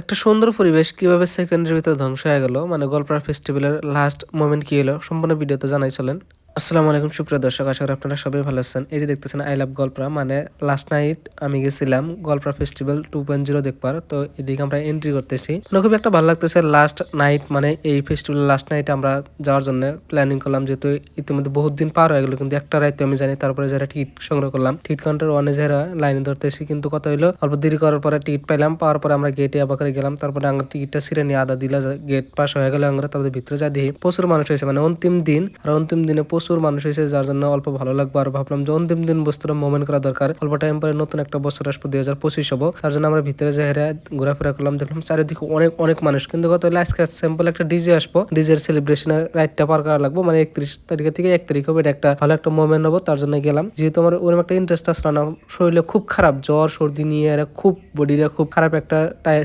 একটা সুন্দর পরিবেশ কীভাবে সেকেন্ডের ভিতরে ধ্বংস হয়ে গেল? মানে গল্পার ফেস্টিভ্যালের লাস্ট মোমেন্ট কী হলো? সম্পূর্ণ ভিডিওতে জানাই চলেন। আসসালামু আলাইকুম, সুপ্রিয় দর্শক, আশা করি আপনারা সবাই ভালো আছেন। এই যে দেখতেছেন আই লাভ গল্পরা মানে লাস্ট নাইট আমি গেছিলাম গল্পরা ফেস্টিভ্যাল টু পয়েন্ট জিরো দেখবার, তো এদিকে আমরা এন্ট্রি করতেছি। মানে খুবই একটা ভালো লাগতেছে লাস্ট নাইট মানে এই ফেস্টিভ্যাল লাস্ট নাইট আমরা যাওয়ার জন্য প্ল্যানিং করলাম, যেহেতু ইতিমধ্যে বহুত দিন পার হয়ে গেলো, কিন্তু একটা রাইতে আমি জানি, তারপরে যারা টিকিট সংগ্রহ করলাম, টিকিট কাউন্টার ওয়ানে যারা লাইনে ধরতেছি, কিন্তু কথা হইল অল্প দেরি করার পরে টিকিট পাইলাম, পাওয়ার পরে আমরা গেটে আবার করে গেলাম, তারপরে আমরা টিকিটটা সিরে নিয়ে আদা দিলা গেট পাস হয়ে গেলে, আমরা তারপরে ভিতরে যা দেখি। প্রচুর মানুষ হয়েছে মানে অন্তিম দিন, আর অন্তিম দিনে প্রচুর মানুষ হয়েছে, যার জন্য অল্প ভালো লাগবে। আর ভাবলাম যে অন্তিম দিন বস্তুটা মোমেন্ট করা দরকার। অল্প টাইম পরে নতুন একটা বছর আসব, দুই হাজার পঁচিশ হব। তার জন্য আমরা ভিতরে যাই হেরে ঘোরাফেরা করলাম, দেখলাম চারিদিকে অনেক অনেক মানুষ। কিন্তু গত আজকে সিম্পল একটা ডিজে আসব। ডিজের সেলিব্রেশনের রাইটটা পার করা লাগবো। মানে একত্রিশ তারিখে থেকে এক তারিখ হবে একটা ভালো একটা মোমেন্ট হব, তার জন্য গেলাম। যেহেতু আমার ওরকম একটা ইন্টারেস্ট আসলো না শরীরে খুব খারাপ, জ্বর, সর্দি নিয়ে এরা খুব বডিটা খুব খারাপ একটা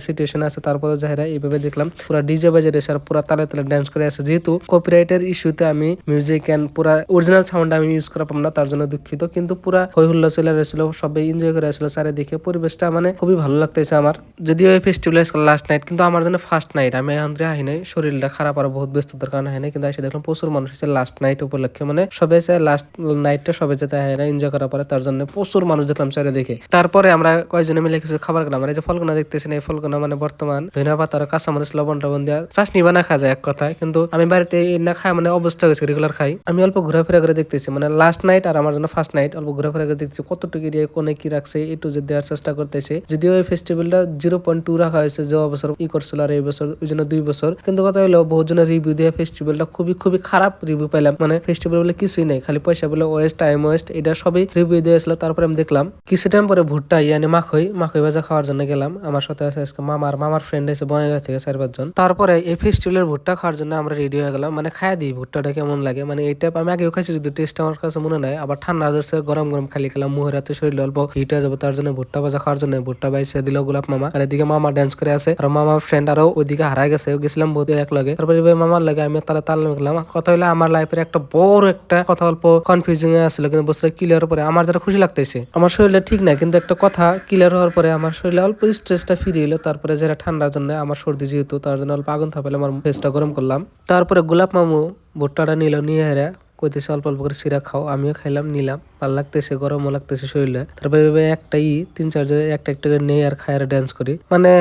সিচুয়েশন আছে। তারপরে যাহেরা এইভাবে দেখলাম, পুরো ডিজে বাজে রেছে আর পুরো তালে তালে ডান্স করে আছে। যেহেতু কপিরাইটের ইস্যুতে আমি মিউজিক অ্যান্ড পুরা অরিজিনাল সাউন্ড আমি ইউজ করা পাম না, তার জন্য দুঃখিত। কিন্তু পুরা হই হুল্লা চলে আসছিল, সবাই এনজয় করে আসছিল চারিদিকে পরিবেশটা মানে খুবই ভালো লাগতেছে আমার। যদিও এই ফেস্টিভ্যাল লাস্ট নাইট কিন্তু আমার জন্য ফার্স্ট নাইট আমি এখন আহি নাই, শরীরটা খারাপ আর বহুত ব্যস্ততার কারণে হয় নাই, কিন্তু এসে দেখলাম প্রচুর মানুষ এসে লাস্ট নাইট উপলক্ষে মানে সবাই চায় লাস্ট নাইটটা সবাই যেতে হয় না এনজয় করার পরে, তার জন্য প্রচুর মানুষ দেখলাম চারিদিকে তারপরে আমরা কয়েকজনে মিলে কিছু খাবার খেলাম এই যে ফলগুনা দেখতেছেন, এই ফলগুনা মানে বর্তমান ধনিয়া পাতা আর কাঁচামরিচ লবণ টবণ দেওয়া চাটনি বানা খাওয়া যায় এক কথায়। কিন্তু আমি বাড়িতে না খাই মানে অবস্থা হয়েছে রেগুলার খাই। আমি অল্প ঘোরাফেরা করে দেখতেছি। মানে লাস্ট নাইট আর আমার জন্য ফার্স্ট নাইট অল্প ঘোরাফেরা করে দেখতেছি কতটুকু এরিয়া কোনে কি রাখছে এই টু দেওয়ার চেষ্টা করতেছে। যদিও এই ফেস্টিভ্যালটা জিরো পয়েন্ট টু রাখা হয়েছে যে বছর ই করছিল আর এই বছর, ওই জন্য দুই বছর। কিন্তু কথা হলো বহু জনের রিভিউ দেওয়া ফেস্টিভ্যালটা খুবই খুবই খারাপ রিভিউ পাইলাম। মানে ফেস্টিভ্যাল বলে কিছুই নেই, খালি পয়সা বলে ওয়েস্ট টাইম ওয়েস্ট এটা সবই রিভিউ দিয়েছিল। তারপরে আমি দেখলাম, কিছু টাইম পরে ভুট্টা, ইয়ানি, মাখই মাখই ভাজা খাওয়ার জন্য গেলাম। আমার সাথে আছে আজকে মামার মামার ফ্রেন্ড এসে বঙ্গাগাঁ থেকে চার পাঁচজন। তারপরে এই ফেস্টিভ্যালের ভুট্টা খাওয়ার জন্য আমরা রেডি হয়ে গেলাম। মানে খাই দিই, ভুট্টাটা কেমন লাগে? মানে এটা আমি আগেও খাইছি যদি টেস্ট আমার কাছে মনে নাই। আবার ঠান্ডা ধরছে গরম গরম খালি খেলাম মুহের শরীর অল্প হিট হয়ে যাবে, তার জন্য ভুট্টা ভাজা খাওয়ার জন্য ভুট্টা বাইসে দিল গোলাপ মামা। আর এদিকে মামা ডান্স করে আছে, আর মামার ফ্রেন্ড আরও ওইদিকে হারাই গেছে গেছিলাম বহুত এক লগে তারপরে মামার লাগে আমি তাহলে তাল গেলাম কথা হইলে, আমার লাইফের একটা বড় একটা কথা অল্প কনফিউজিং আসছিল কিন্তু বুঝতে ক্লিয়ার পরে আমার যারা খুশি লাগতেছে, আমার শরীরে ঠিক না কিন্তু একটা কথা ক্লিয়ার হওয়ার পরে আমার শরীরে অল্প স্ট্রেসটা ফিরে এলো, তারপরে যারা ঠান্ডার জন্য, আমার সর্দি যেহেতু, তার জন্য অল্প আগুন থাপালে আমার ফেসটা গরম করলাম। তারপরে গোলাপ মামু ভুট্টাটা নিল নিয়ে হেরা কইতেছে অল্প অল্প করে সিরা খাও আমিও খাইলাম নিলাম। ভালো লাগতেছে, গরমও লাগতেছে শরীরে। তারপরে এভাবে একটাই, তিন চার জায়গায় একটা একটা করে নেই আর খাই আর ড্যান্স করি। মানে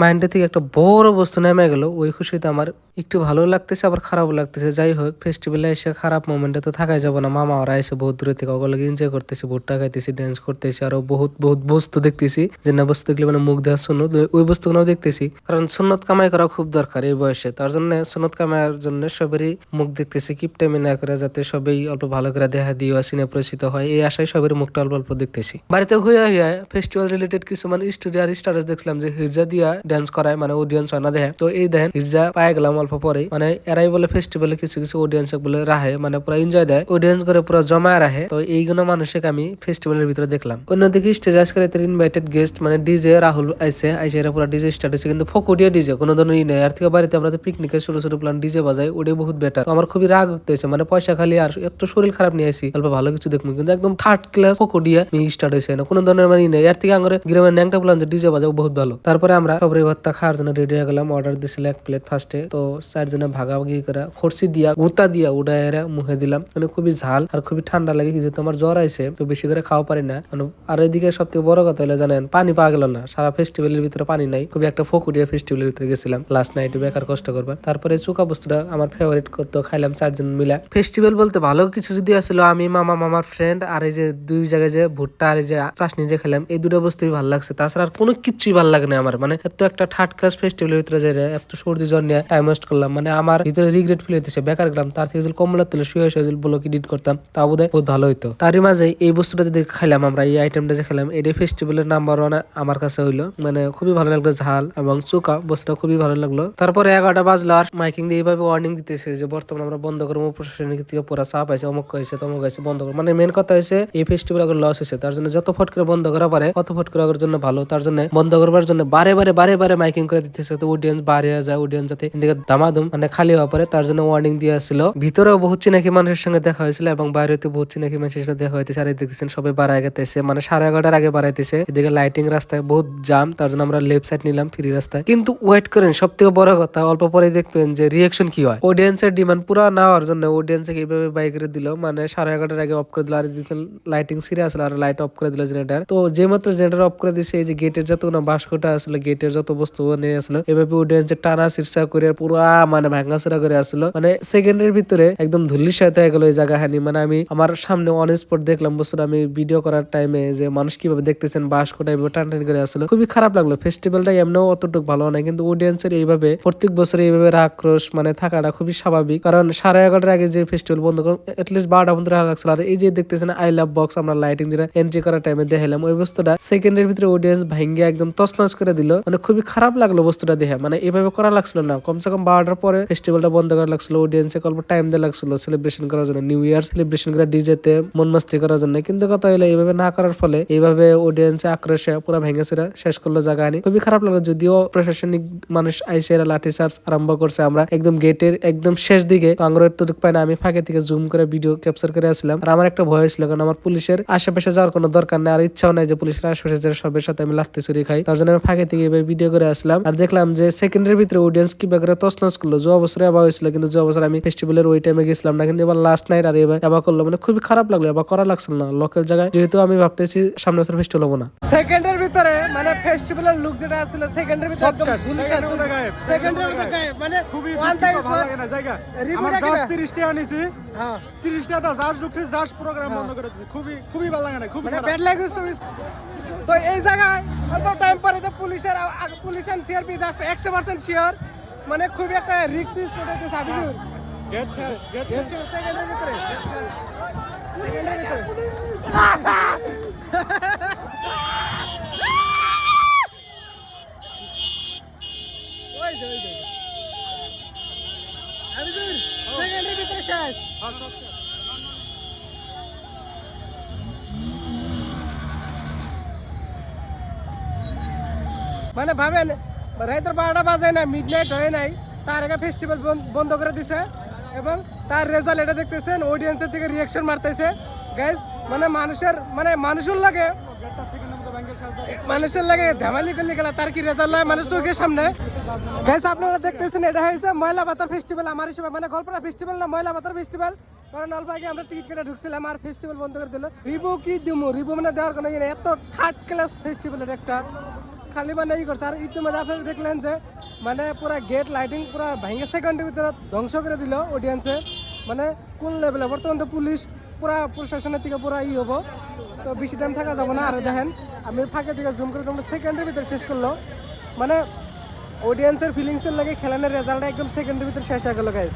মাইন্ডে থেকে একটা বড় বস্তু নেমে গেল, ওই খুশিতে আমার একটু ভালো লাগতেছে, আবার খারাপও লাগতেছে। যাই হোক ফেস্টিভ্যালে এসে খারাপ মোমেন্টে তো থাকাই যাব না। মামা ওরা এসে বহুত দূরে থেকে ওগুলো এনজয় করতেছি, ভুট্টা খাইতেছি ড্যান্স করতেছি, আরও বহুত বহুত বস্তু দেখতেছি। যে না, বস্তু দেখলে মানে মুখ দেওয়া শুনো ওই বস্তুগুলো দেখতেছি। কারণ সুন্নত কামাই করা খুব দরকার এই বয়সে। তার জন্য সুন্নত কামাইয়ের জন্য সবেরই মুখ দেখতেছি কিপটামি না করে যাতে সবাই অল্প ভালো করে দেখা দিয়ে সিনে পরিচিত হয়। এই আশায় সবের মুখটা অল্প অল্প দেখতেছি। বাড়িতে হইয়া হইয়া ফেস্টিভ্যাল রিলেটেড কিছু মানে স্টোরি আর স্টাটাস দেখলাম যে হিরজা দিয়া ড্যান্স করায় মানে অডিয়েন্স হয় না দেখে। তো এই দেখেন, হিরজা পায়ে গেলাম অল্প পরে মানে এরাই বলে ফেস্টিভ্যালে কিছু কিছু অডিয়েন্স বলে রাহে মানে পুরো এনজয় দেয়। অডিয়েন্স করে পুরো জমা রাহে তো এইগুলো মানুষকে আমি ফেস্টিভ্যালের ভিতরে দেখলাম। অন্যদিকে স্টেজ আজকের ইনভাইটেড গেস্ট মানে ডিজে রাহুল আইসে আইসে এরা পুরো ডিজে স্টার্ট কিন্তু ফকুডিয়া ডিজে কোনো ধরনের নেই। আর থেকে বাড়িতে আমরা তো পিকনিকে ছোট ছোট প্ল্যান ডিজে বাজাই, ওটাই বহুত বেটার আমার খুবই রাগ হতেছে মানে পয়সা খালি আর এত শরীর খারাপ নিয়ে আসি অল্প ভালো কিছু দেখব, কিন্তু একদম থার্ড ক্লাস ফকুডিয়া স্টার্ট হয়েছে না কোনো ধরনের মানে নেই। আর থেকে আঙরে গ্রামের ন্যাংটা প্ল্যান যে ডিজে বাজাও বহুত ভালো। তারপরে আমরা সবরে ভত্তা খাওয়ার জন্য রেডি হয়ে গেলাম। অর্ডার দিছিল এক প্লেট ফার্স্টে তো চারজনে ভাগাভাগি করে খরচি দিয়া গুতা দিয়া এরা মুখে দিলাম। মানে খুবই ঝাল আর খুবই ঠান্ডা লাগে। যেহেতু আমার জ্বর আইছে, তো বেশি করে খাওয়া পারি না। মানে আর এদিকে সব থেকে বড় কথা হলো জানেন, পানি পাওয়া গেল না। সারা ফেস্টিভ্যালের ভিতরে পানি নাই। খুবই একটা ফকুটিয়া ফেস্টিভ্যালের ভিতরে গেছিলাম। লাস্ট নাইটে বেকার কষ্ট করবার। তারপরে চুকা বস্তুটা আমার ফেভারিট করতো, খাইলাম চারজন মিলা। ফেস্টিভ্যাল বলতে ভালো কিছু যদি আসলো আমি মামা, মামার ফ্রেন্ড আর এই যে দুই জায়গায় যে ভুট্টা আর এই যে চাষনি যে খেলাম, এই দুটো বস্তুই ভালো লাগছে। তাছাড়া আর কোনো কিছুই ভালো লাগে না আমার। মানে এত একটা থার্ড ক্লাস ফেস্টিভ্যালের ভিতরে যে এত সর্দি জ্বর নিয়ে টাইম ওয়েস্ট করলাম। মানে আমার ভিতরে রিগ্রেট ফিল হইতেছে। বেকার গেলাম তার থেকে যদি কমলার তেলে শুয়ে শুয়ে যদি ব্লক এডিট করতাম তা বোধ হয় বহুত ভালো হইতো। তারই মাঝে এই বস্তুটা যদি খাইলাম আমরা, এই আইটেমটা যে খেলাম, এটাই ফেস্টিভ্যালের নাম্বার ওয়ান আমার কাছে হইল। মানে খুবই ভালো লাগল ঝাল এবং চুকা বস্তুটা খুবই ভালো লাগল। তারপরে এগারোটা বাজলো আর মাইকিং দিয়ে এইভাবে ওয়ার্নিং দিতেছে যে বর্তমানে আমরা বন্ধ করব প্রশাসনিক থেকে পুরা চাপ আছে অমুক হয়েছে, তমুক হয়েছে, বন্ধ করব। মানে মেন কথা কথা হয়েছে এই ফেস্টিভ্যাল আগে লস হয়েছে। তার জন্য যত ফট করে বন্ধ করা পারে, অত ফট করে আগের জন্য ভালো। তার জন্য বন্ধ করবার জন্য বারে বারে বারে বারে মাইকিং করে দিতেছে। তো অডিয়েন্স বাড়ে যায় অডিয়েন্স যাতে এদিকে দামাদুম মানে খালি হওয়া পারে। তার জন্য ওয়ার্নিং দিয়ে আসছিল ভিতরেও বহুত চিনাকি মানুষের সঙ্গে দেখা হয়েছিল এবং বাইরেতে বহুত চিনাকি মানুষের সাথে দেখা হইতেছে। আর দেখতেছেন সবাই বাড়ায় গেতেছে। মানে সাড়ে এগারোটার আগে বাড়াইতেছে। এদিকে লাইটিং রাস্তায় বহুত জাম তার জন্য আমরা লেফট সাইড নিলাম ফ্রি রাস্তায়। কিন্তু ওয়েট করেন সব থেকে বড় কথা, অল্প পরে দেখবেন যে রিয়েকশন কি হয়? অডিয়েন্সের ডিমান্ড পুরো না হওয়ার জন্য অডিয়েন্সে এইভাবে বাইকের দিল। মানে সাড়ে এগারোটার আগে অফ করে দিল। আর এদিকে লাইটিং সিরে আসলে আর লাইট অফ করে দিল জেনারেটার তো যে মাত্র জেনারেটার অফ করে দিছে, এই যে গেটের যত না বাস্কটা আসলে গেটের যত বস্তু নিয়ে আসলো, এভাবে অডিয়েন্সের টানা শীর্ষা করে, পুরা মানে ভাঙাচোরা করে আসলো। মানে সেকেন্ডের ভিতরে একদম ধুল্লির সাথে হয়ে গেল এই জায়গা হানি। মানে আমি আমার সামনে অন স্পট দেখলাম বস্তুটা আমি ভিডিও করার টাইমে যে মানুষ কীভাবে দেখতেছেন বাস্কটা এভাবে টান টান করে আসলো। খুবই খারাপ লাগল ফেস্টিভ্যালটা এমনিও অতটুকু ভালো না, কিন্তু অডিয়েন্সের এইভাবে, প্রত্যেক বছর এইভাবে আক্রোশ মানে থাকাটা খুবই স্বাভাবিক। কারণ সাড়ে এগারোটার আগে যে ফেস্টিভ্যাল বন্ধ করুন এটলিস্ট বারোটা পর্যন্ত রাখা লাগছিল। আর এই যে দেখতেছেন আই লাভ বক্স আমরা লাইটিং যেটা এন্ট্রি করার টাইমে দেখালাম ওই বস্তুটা সেকেন্ডের ভিতরে অডিয়েন্স ভাঙ্গে একদম তছনছ করে দিল। মানে খুবই খারাপ লাগল বস্তুটা দেখে। মানে এভাবে করা লাগছিল না। কমসে কম বারোটার পরে ফেস্টিভ্যালটা বন্ধ করা লাগছিল অডিয়েন্সে অল্প টাইম দেওয়া লাগছিল সেলিব্রেশন করার জন্য। নিউ ইয়ার সেলিব্রেশন করে ডিজেতে মন মাস্তি করার জন্য। কিন্তু কথা হলো এইভাবে না করার ফলে এইভাবে অডিয়েন্সে আক্রোশে পুরো ভেঙে সেরা শেষ করল জায়গা আনি খুবই খারাপ লাগল, যদিও প্রশাসনিক মানুষ আইসে এরা লাঠি চার্জ আরম্ভ করছে আমরা একদম গেটের একদম শেষ দিকে। তো আঙ্গুর একটু পাই না আমি ফাঁকে থেকে জুম করে ভিডিও ক্যাপচার করে আসলাম। আর আমার একটা ভয় ছিল কারণ আমার পুলিশের আশেপাশে যাওয়ার কোনো দরকার নেই আর ইচ্ছাও নাই যে পুলিশের আশেপাশে যে সবের সাথে আমি লাগতে চুরি খাই। তার জন্য আমি ফাঁকে থেকে এভাবে ভিডিও করে আসলাম আর দেখলাম যে সেকেন্ডের ভিতরে অডিয়েন্স কি করে তসনস করল। যে অবসরে আবার হয়েছিল কিন্তু যে অবসর আমি ফেস্টিভ্যালের ওই টাইমে গেছিলাম না কিন্তু এবার লাস্ট নাইট আর এবার এবার করল মানে খুবই খারাপ লাগল এবার করা লাগছিল না। লোকাল জায়গায় যেহেতু আমি ভাবতেছি সামনে বছর ফেস্টিভ্যাল হব না। সেকেন্ডের ভিতরে মানে ফেস্টিভ্যালের লুক যেটা আসলে সেকেন্ডের ভিতরে একদম সেকেন্ডের ভিতরে গায়েব, মানে খুবই ভালো লাগে না জায়গা। রিমোট আমার রাখি জাস্ট না? 30 টাকা নিছি হ্যাঁ। 30 টাকা তো জাস্ট ঢুকছে প্রোগ্রাম বন্ধ করে খুবই খুবই ভালো লাগে না খুবই মানে ব্যাড ল্যাঙ্গুয়েজ তুমি তো এই জায়গায় অল্প টাইম পরে যে পুলিশের পুলিশ এন্ড সিআরপি জাস্ট একশো পার্সেন্ট শিওর মানে খুবই একটা রিক্স সাবিজুর গেট শেষ গেট শেষ। সেকেন্ডের ভিতরে। সেকেন্ডের ভিতরে ওই যে, ওই যে, ওই সেকেন্ডের ভিতরে শেষ। মানে ভাবেন, রাইতের বারোটা বাজে না মিড নাইট হয় নাই, তার আগে ফেস্টিভ্যাল বন্ধ করে দিছে এবং তার রেজাল্ট এটা দেখতেছেন অডিয়েন্সের থেকে রিয়াকশন মারতেছে গাইজ মানে মানুষের মানে মানুষের লাগে মানুষের লাগে ধামালি করলে গেলা, তার কি রেজাল্ট হয় মানুষ চোখের সামনে। গাইজ আপনারা দেখতেছেন, এটা হয়েছে ময়লা পাতার ফেস্টিভ্যাল আমার হিসেবে মানে গল্পরা ফেস্টিভ্যাল না, ময়লা পাতার ফেস্টিভ্যাল কারণ অল্প আগে আমরা টিকিট কেটে ঢুকছিলাম, আর ফেস্টিভ্যাল বন্ধ করে দিল। রিবু কি দিমু? রিবু মানে দেওয়ার কোনো ইয়ে। এত থার্ড ক্লাস ফেস্টিভ্যালের একটা। খালি মানে ই করছে, আর ইতিমধ্যে আপনারা দেখলেন যে মানে পুরা গেট লাইটিং পুরা ভেঙে সেকেন্ডের ভিতরে ধ্বংস করে দিল অডিয়েন্সে মানে কোন লেভেলে বর্তমান তো পুলিশ, পুরা প্রশাসনের থেকে পুরা ই হব। তো বেশি টাইম থাকা যাব না। আর দেখেন আমি ফাঁকে থেকে জুম করে তোমরা সেকেন্ডের ভিতরে শেষ করল। মানে অডিয়েন্সের ফিলিংসের লাগে খেলানোর রেজাল্ট একদম সেকেন্ডের ভিতরে শেষ হয়ে গেলো গাইজ